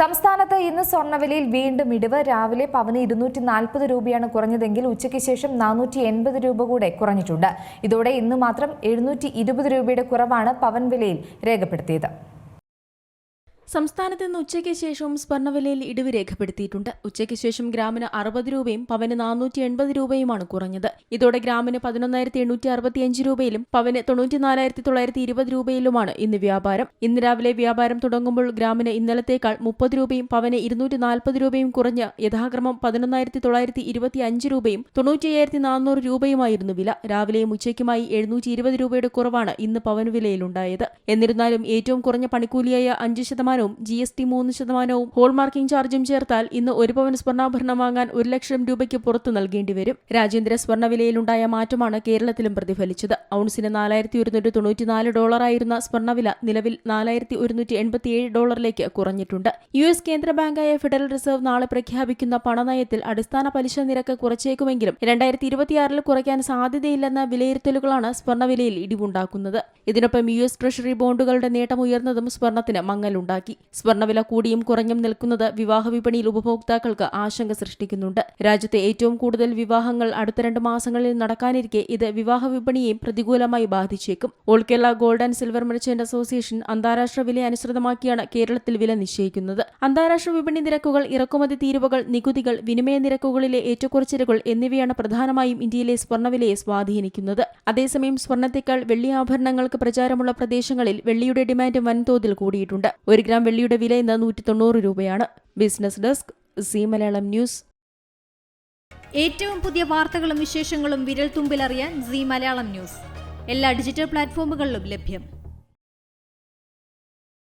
സംസ്ഥാനത്ത് ഇന്ന് സ്വർണവിലയിൽ വീണ്ടും ഇടിവ്. രാവിലെ പവന് ഇരുന്നൂറ്റി നാൽപ്പത് രൂപയാണ് കുറഞ്ഞതെങ്കിൽ ഉച്ചയ്ക്ക് ശേഷം നാനൂറ്റി എൺപത് രൂപ കൂടെ കുറഞ്ഞിട്ടുണ്ട്. ഇതോടെ ഇന്ന് മാത്രം എഴുന്നൂറ്റി ഇരുപത് രൂപയുടെ കുറവാണ് പവൻ വിലയിൽ രേഖപ്പെടുത്തിയത്. സംസ്ഥാനത്ത് ഇന്ന് ഉച്ചയ്ക്ക് ശേഷവും സ്വർണവിലയിൽ ഇടിവ് രേഖപ്പെടുത്തിയിട്ടുണ്ട്. ഉച്ചയ്ക്ക് ശേഷം ഗ്രാമിന് അറുപത് രൂപയും പവന് നാനൂറ്റി എൺപത് രൂപയുമാണ് കുറഞ്ഞത്. ഇതോടെ ഗ്രാമിന് പതിനൊന്നായിരത്തി എണ്ണൂറ്റി അറുപത്തിയഞ്ച് രൂപയിലും പവന് തൊണ്ണൂറ്റിനാലായിരത്തി തൊള്ളായിരത്തി ഇരുപത് രൂപയിലുമാണ് ഇന്ന് വ്യാപാരം. ഇന്ന് രാവിലെ വ്യാപാരം തുടങ്ങുമ്പോൾ ഗ്രാമിന് ഇന്നലത്തേക്കാൾ മുപ്പത് രൂപയും പവന് ഇരുന്നൂറ്റി നാൽപ്പത് രൂപയും കുറഞ്ഞ് യഥാക്രമം പതിനൊന്നായിരത്തി തൊള്ളായിരത്തി ഇരുപത്തി അഞ്ച് രൂപയും തൊണ്ണൂറ്റിയ്യായിരത്തി നാനൂറ് രൂപയുമായിരുന്നു വില. രാവിലെയും ഉച്ചയ്ക്കുമായി എഴുന്നൂറ്റി ഇരുപത് രൂപയുടെ കുറവാണ് ഇന്ന് പവൻ വിലയിലുണ്ടായത്. എന്നിരുന്നാലും ഏറ്റവും കുറഞ്ഞ പണിക്കൂലിയായ അഞ്ച് ശതമാനവും ജി എസ് ടി മൂന്ന് ശതമാനവും ഹോൾമാർക്കിംഗ് ചാർജും ചേർത്താൽ ഇന്ന് ഒരു പവൻ സ്വർണാഭരണം വാങ്ങാൻ ഒരു ലക്ഷം രൂപയ്ക്ക് പുറത്തു നൽകേണ്ടി വരും. രാജ്യാന്തര സ്വർണവിലയിലുണ്ടായ മാറ്റമാണ് കേരളത്തിലും പ്രതിഫലിച്ചത്. ഔൺസിന് നാലായിരത്തി ഒരുന്നൂറ്റി തൊണ്ണൂറ്റിനാല് ഡോളറായിരുന്ന സ്വർണവില നിലവിൽ നാലായിരത്തി ഒരുന്നൂറ്റി എൺപത്തിയേഴ് ഡോളറിലേക്ക് കുറഞ്ഞിട്ടുണ്ട്. യു എസ് കേന്ദ്ര ബാങ്കായ ഫെഡറൽ റിസർവ് നാളെ പ്രഖ്യാപിക്കുന്ന പണനയത്തിൽ അടിസ്ഥാന പലിശ നിരക്ക് കുറച്ചേക്കുമെങ്കിലും രണ്ടായിരത്തി ഇരുപത്തിയാറിൽ കുറയ്ക്കാൻ സാധ്യതയില്ലെന്ന വിലയിരുത്തലുകളാണ് സ്വർണവിലയിൽ ഇടിവുണ്ടാക്കുന്നത്. ഇതിനൊപ്പം യു എസ് ട്രഷറി ബോണ്ടുകളുടെ നേട്ടം ഉയർന്നതും സ്വർണത്തിന് മങ്ങലുണ്ടാക്കി. സ്വർണവില കൂടിയും കുറഞ്ഞും നിൽക്കുന്നത് വിവാഹ വിപണിയിൽ ഉപഭോക്താക്കൾക്ക് ആശങ്ക സൃഷ്ടിക്കുന്നുണ്ട്. രാജ്യത്തെ ഏറ്റവും കൂടുതൽ വിവാഹങ്ങൾ അടുത്ത രണ്ട് മാസങ്ങളിൽ നടക്കാനിരിക്കെ ഇത് വിവാഹ വിപണിയെയും പ്രതികൂലമായി ബാധിച്ചേക്കും. All Kerala gold and silver merchant association അന്താരാഷ്ട്ര വില അനുസൃതമാക്കിയാണ് കേരളത്തിൽ വില നിശ്ചയിക്കുന്നത്. അന്താരാഷ്ട്ര വിപണി നിരക്കുകൾ ഇറക്കുമതി തീരുവകൾ നികുതികൾ വിനിമയ നിരക്കുകളിലെ ഏറ്റക്കുറച്ചിലുകൾ എന്നിവയാണ് പ്രധാനമായും ഇന്ത്യയിലെ സ്വർണവിലയെ സ്വാധീനിക്കുന്നത്. അതേസമയം സ്വർണത്തേക്കാൾ വെള്ളി ആഭരണങ്ങൾക്ക് പ്രചാരമുള്ള പ്രദേശങ്ങളിൽ വെള്ളിയുടെ ഡിമാൻഡ് വൻതോതിൽ കൂടിയിട്ടുണ്ട്. ഒരു ഗ്രാം വെള്ളിയുടെ വില ഇന്ന് നൂറ്റി തൊണ്ണൂറ് രൂപയാണ്. Business desk C Malayalam news. ഏറ്റവും പുതിയ വാർത്തകളും വിശേഷങ്ങളും വിരൽ തുമ്പിലറിയാൻ സി മലയാളം ന്യൂസ്. എല്ലാ ഡിജിറ്റൽ പ്ലാറ്റ്ഫോമുകളിലും ലഭ്യം.